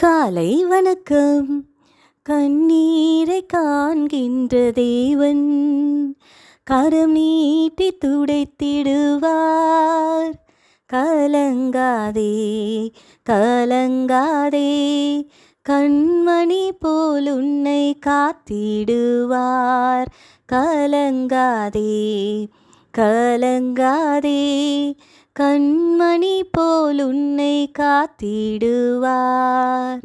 காலை வணக்கம். கண்ணீரை காண்கின்ற தேவன் கரம் நீட்டி துடைத்திடுவார். கலங்காதே கலங்காதே கண்மணி போல் உன்னை காத்திடுவார். கலங்காதே கலங்காதே கண்மணி போல் உன்னை காத்திடுவார்.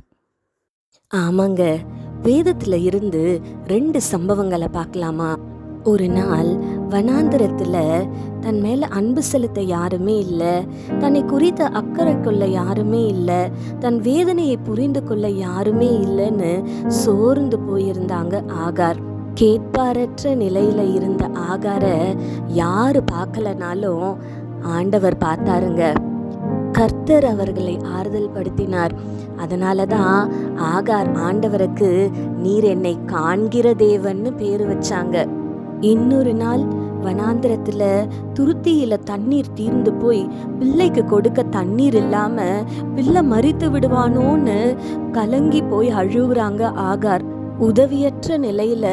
ஆமாங்க வேதத்துல இருந்து ரெண்டு சம்பவங்களை பார்க்கலாமா? ஒரு நாள் வனாந்திரத்துல தன் மேல அன்பு செலுத்த யாருமே இல்லை தன்னை குறித்த அக்கறை கொள்ள யாருமே இல்லை தன் வேதனையை புரிந்து கொள்ள யாருமே இல்லைன்னு சோர்ந்து போயிருந்தாங்க ஆகார். கேட்பாரற்ற நிலையில இருந்த ஆகார யாரு பார்க்கலனாலும் ஆண்டவர் பார்த்தாருங்க. கர்த்தர் அவர்களை ஆறுதல் படுத்தினார். அதனால தான் ஆகார் ஆண்டவருக்கு நீர் என்னை காண்கிற தேவன்னு பேர் வச்சாங்க. இன்னொரு நாள் வனாந்திரத்தில் துருத்தியில் தண்ணீர் தீர்ந்து போய் பிள்ளைக்கு கொடுக்க தண்ணீர் இல்லாமல் பிள்ளை மறித்து விடுவானோன்னு கலங்கி போய் அழுகுறாங்க ஆகார். உதவியற்ற நிலையில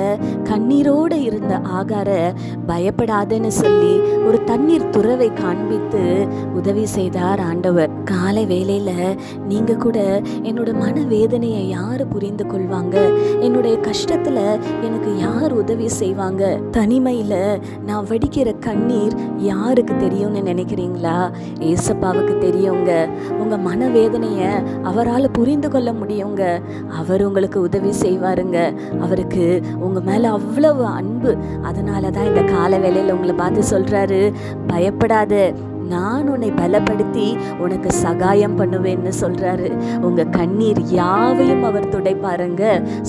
கண்ணீரோடு இருந்த ஆகார பயப்படாதன்னு சொல்லி ஒரு தண்ணீர் துறவை காண்பித்து உதவி செய்தார் ஆண்டவர். காலை வேளையில நீங்க கூட என்னோட மன வேதனையை யாரு புரிந்து கொள்வாங்க? என்னுடைய கஷ்டத்துல எனக்கு யார் உதவி செய்வாங்க? தனிமையில நான் வடிக்கிற கண்ணீர் யாருக்கு தெரியும்னு நினைக்கிறீங்களா? ஏசப்பாவுக்கு தெரியுங்க. உங்க மன வேதனைய அவரால் புரிந்து கொள்ள முடியுங்க. அவர் உங்களுக்கு உதவி செய்வாருங்க. அவருக்கு உங்க மேல அவ்வளவு அன்பு. அதனால தான் இந்த கால வேலையில் உங்களை பார்த்து சொல்றாரு பயப்படாத. நான் உன்னை பலப்படுத்தி உனக்கு சகாயம் பண்ணுவேன்னு சொல்கிறாரு உங்கள் கண்ணீர் யாவையும் அவர் துடைப்பாருங்க.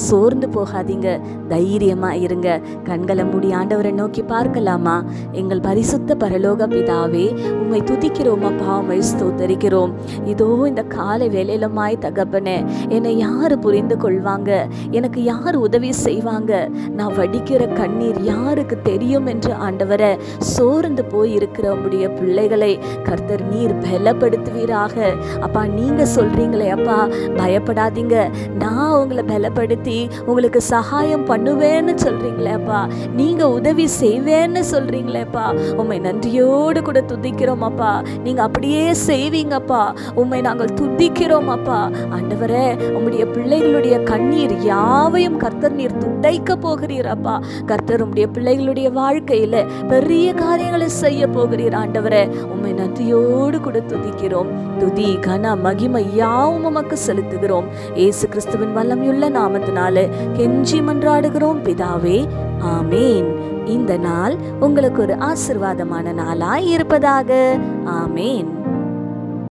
சோர்ந்து போகாதீங்க. தைரியமாக இருங்க. கண்களை மூடி ஆண்டவரை நோக்கி பார்க்கலாமா? எங்கள் பரிசுத்த பரலோக பிதாவே உம்மை துதிக்கிறோம் அப்பா உம்மை ஸ்தோத்தரிக்கிறோம். இதோ இந்த காலை வேலையிலமாய் தகப்பனே என்னை யார் புரிந்து கொள்வாங்க? எனக்கு யார் உதவி செய்வாங்க? நான் வடிக்கிற கண்ணீர் யாருக்கு தெரியும் என்று ஆண்டவரை சோர்ந்து போய் இருக்கிற உடைய பிள்ளைகளை கர்த்தர் நீர் பலப்படுத்துவீராக. அப்பா நீங்க சொல்றீங்களே அப்பா பயப்படாதீங்க. நான் உங்களை பலப்படுத்தி உங்களுக்கு சகாயம் பண்ணுவேன்னு சொல்றீங்களே அப்பா. நீங்க உதவி செய்வேன்னு சொல்கிறீங்களேப்பா உண்மை நன்றியோடு கூட துதிக்கிறோம் அப்பா. நீங்க அப்படியே செய்வீங்கப்பா உண்மை நாங்கள் துதிக்கிறோம் அப்பா. ஆண்டவரே உம்முடைய பிள்ளைகளுடைய கண்ணீர் யாவையும் கர்த்தர் நீர் துடைக்க போகிறீர் அப்பா. கர்த்தர் உம்முடைய பிள்ளைகளுடைய வாழ்க்கையில பெரிய காரியங்களை செய்ய போகிறீர் ஆண்டவரே. உம்மை நன்றியோடு கூட துதிக்கிறோம். துதி கன மகிமை யாவும் உமக்கு செலுத்துகிறோம். ஏசு கிறிஸ்துவின் வல்லமையுள்ள நாமத்தினால கெஞ்சி மன்றாடுகிறோம். பிதாவே ஆமேன். இந்த நாள் உங்களுக்கு ஒரு ஆசிர்வாதமான நாளாய் இருப்பதாக. ஆமேன்.